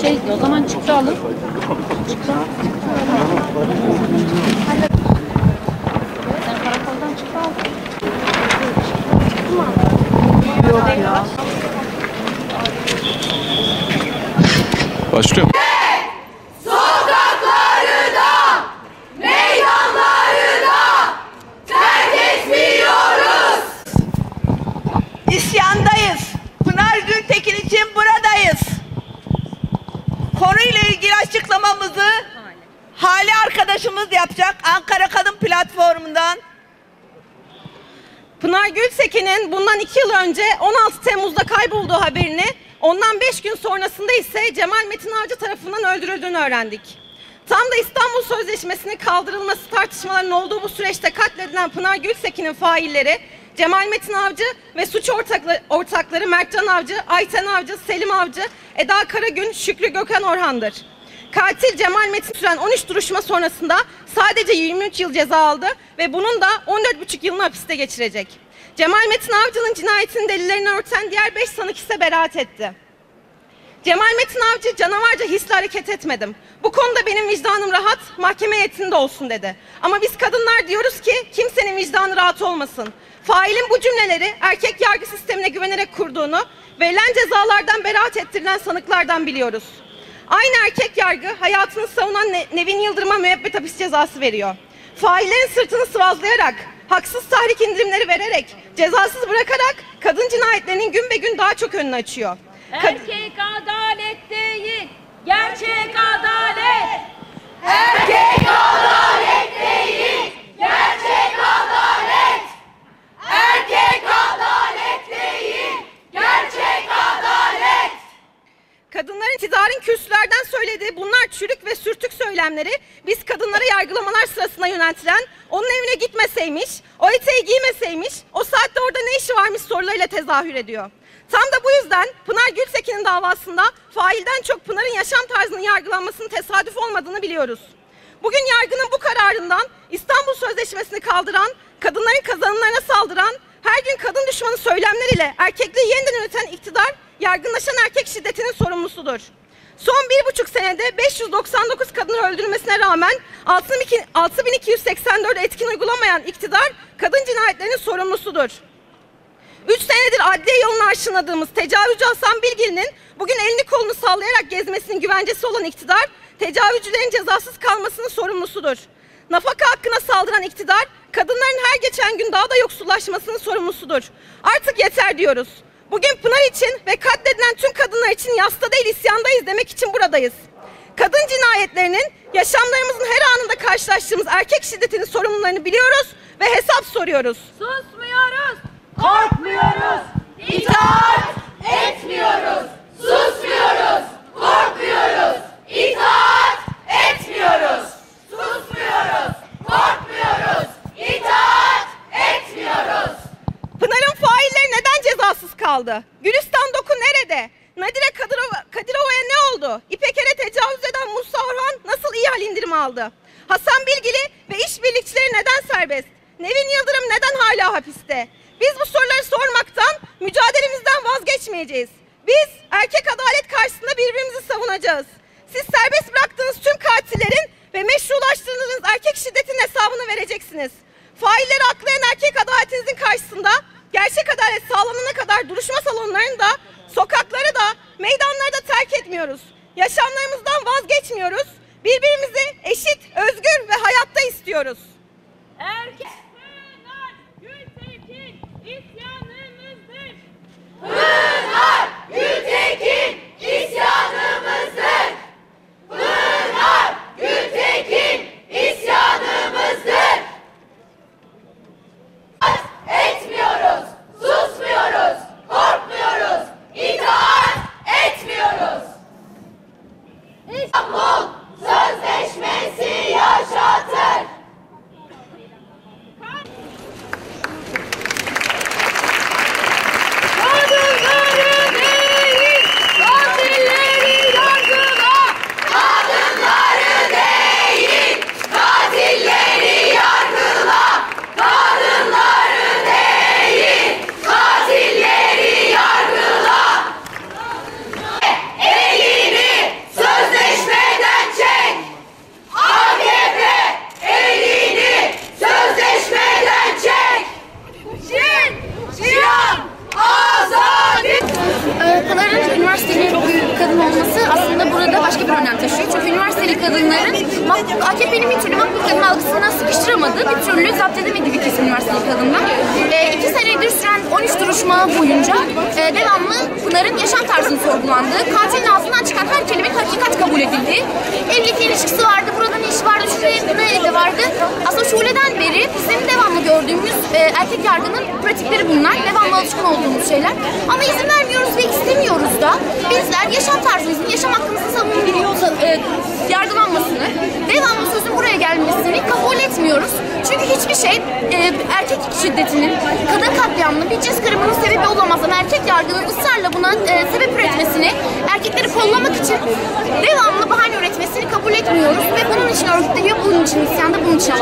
Şey o zaman çıktı alın. Çıktı. İsyandayız. Arkadaşımız yapacak Ankara Kadın Platformu'ndan. Pınar Gültekin'in bundan iki yıl önce 16 Temmuz'da kaybolduğu haberini ondan 5 gün sonrasında ise Cemal Metin Avcı tarafından öldürüldüğünü öğrendik. Tam da İstanbul Sözleşmesi'nin kaldırılması tartışmalarının olduğu bu süreçte katledilen Pınar Gültekin'in failleri Cemal Metin Avcı ve suç ortakları, ortakları Mertcan Avcı, Ayten Avcı, Selim Avcı, Eda Karagün, Şükrü Gökhan Orhan'dır. Katil Cemal Metin süren 13 duruşma sonrasında sadece 23 yıl ceza aldı ve bunun da 14,5 yılını hapiste geçirecek. Cemal Metin Avcı'nın cinayetinin delillerini örten diğer 5 sanık ise beraat etti. Cemal Metin Avcı canavarca hisle hareket etmedim. Bu konuda benim vicdanım rahat, mahkeme heyetinde olsun dedi. Ama biz kadınlar diyoruz ki kimsenin vicdanı rahat olmasın. Failin bu cümleleri erkek yargı sistemine güvenerek kurduğunu, verilen cezalardan beraat ettirilen sanıklardan biliyoruz. Aynı erkek yargı hayatını savunan Ne- Nevin Yıldırım'a müebbet hapis cezası veriyor. Faillerin sırtını sıvazlayarak, haksız tahrik indirimleri vererek, cezasız bırakarak kadın cinayetlerinin gün be gün daha çok önünü açıyor. Kad- Erkek adalet değil, gerçek adalet. İktidarın kürsülerden söylediği bunlar çürük ve sürtük söylemleri biz kadınları yargılamalar sırasında yöneltilen onun evine gitmeseymiş, o eteği giymeseymiş, o saatte orada ne işi varmış sorularıyla tezahür ediyor. Tam da bu yüzden Pınar Gültekin'in davasında failden çok Pınar'ın yaşam tarzının yargılanmasının tesadüf olmadığını biliyoruz. Bugün yargının bu kararından İstanbul Sözleşmesi'ni kaldıran, kadınların kazanımlarına saldıran, her gün kadın düşmanı söylemleriyle erkekliği yeniden üreten iktidar, yargınlaşan erkek şiddetinin sorumlusudur. Son bir buçuk senede 599 kadının öldürülmesine rağmen 62 6284 etkin uygulamayan iktidar kadın cinayetlerinin sorumlusudur. 3 senedir adliye yolunu aşınadığımız tecavüzcü Hasan Bilgili'nin bugün elini kolunu sallayarak gezmesinin güvencesi olan iktidar, tecavüzcülerin cezasız kalmasının sorumlusudur. Nafaka hakkına saldıran iktidar, kadınların her geçen gün daha da yoksullaşmasının sorumlusudur. Artık yeter diyoruz. Bugün Pınar için ve katledilen tüm kadınlar için yasta değil isyandayız demek için buradayız. Kadın cinayetlerinin yaşamlarımızın her anında karşılaştığımız erkek şiddetinin sorumlularını biliyoruz ve hesap soruyoruz. Susmuyoruz, korkmuyoruz, itaat etmiyoruz. Susmuyoruz, korkmuyoruz, itaat etmiyoruz. Susmuyoruz, korkmuyoruz, itaat etmiyoruz. Pınar'ın failleri neden cezasız kaldı? Gülistan Doku nerede? Nadire Kadirova, Kadirova'ya ne oldu? İpeker'e tecavüz eden Musa Orhan nasıl ihal indirimi aldı? Hasan Bilgili ve işbirlikçileri neden serbest? Nevin Yıldırım neden hala hapiste? Biz bu soruları sormaktan, mücadelemizden vazgeçmeyeceğiz. Biz erkek adalet karşısında birbirimizi savunacağız. Siz serbest bıraktığınız tüm katillerin ve meşrulaştırdığınız erkek şiddetin hesabını vereceksiniz. Failleri aklayan erkek adaletinizin karşısında gerçek adalet sağlanana kadar duruşma salonlarını da, sokakları da, meydanları da terk etmiyoruz. Yaşamlarımızdan vazgeçmiyoruz. Birbirimizi eşit, özgür ve hayatta istiyoruz. Erkek Pınar Gültekin isyanımızdır. Gültekin isyanımızdır. Pınar Gültekin isyanımızdır. Etmiyoruz, susmuyoruz, korkmuyoruz, itaat etmiyoruz. İstanbul Sözleşmesi yaşatır. Kadınlar üniversiteli kadınların AKP'nin bir türlü makbul kadın algısına sıkıştıramadığı, bir türlü zapt edemediği bir kesim üniversiteli kadınlar. E, iki senedir süren 13 duruşma boyunca e, devamlı Pınar'ın yaşam tarzını sorgulandığı, katilin ağzından çıkan her kelimenin hakikat kabul edildiği, evlilik ilişkisi vardı, burada ne işi vardı, şuraya ne vardı. Aslında Şule'den beri bizim devamlı gördüğümüz e, erkek yargının pratikleri bunlar. Devamlı alışkın olduğumuz şeyler. Ama izin vermiyoruz ve istemiyoruz da bizler yaşam tarzımızın, yaşam hakkımızın savunulması, e, yargılanmasını, devamlı sözün buraya gelmesini kabul etmiyoruz. Çünkü hiçbir şey e, erkek şiddetinin, kadın katliamının, bir cins kırımının sebebi olamaz. Ama erkek yargının ısrarla buna e, sebep üretmesini, erkekleri kollamak için devamlı bahane üretmesini kabul etmiyoruz. Ve bunun için için isyanda, bunun için.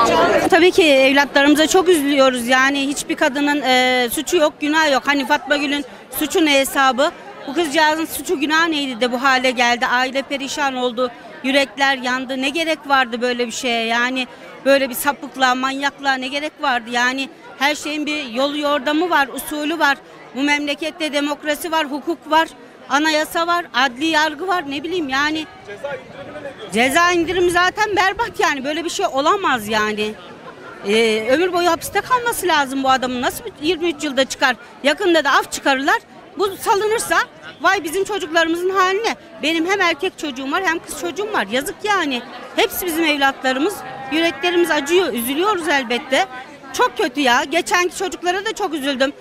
Tabii ki evlatlarımıza çok üzülüyoruz yani hiçbir kadının e, suçu yok günah yok. Hani Fatma Gül'ün suçu ne hesabı? Bu kızcağızın suçu günah neydi de bu hale geldi? Aile perişan oldu, yürekler yandı. Ne gerek vardı böyle bir şeye yani böyle bir sapıklığa, manyaklığa ne gerek vardı? Yani her şeyin bir yolu yordamı var, usulü var. Bu memlekette demokrasi var, hukuk var, anayasa var, adli yargı var ne bileyim yani. Ceza indirimi zaten berbat yani böyle bir şey olamaz yani. Ee, ömür boyu hapiste kalması lazım bu adamın. Nasıl bir 23 yılda çıkar? Yakında da af çıkarırlar. Bu salınırsa vay bizim çocuklarımızın haline. Benim hem erkek çocuğum var hem kız çocuğum var. Yazık yani. Hepsi bizim evlatlarımız. Yüreklerimiz acıyor. Üzülüyoruz elbette. Çok kötü ya. Geçenki çocuklara da çok üzüldüm.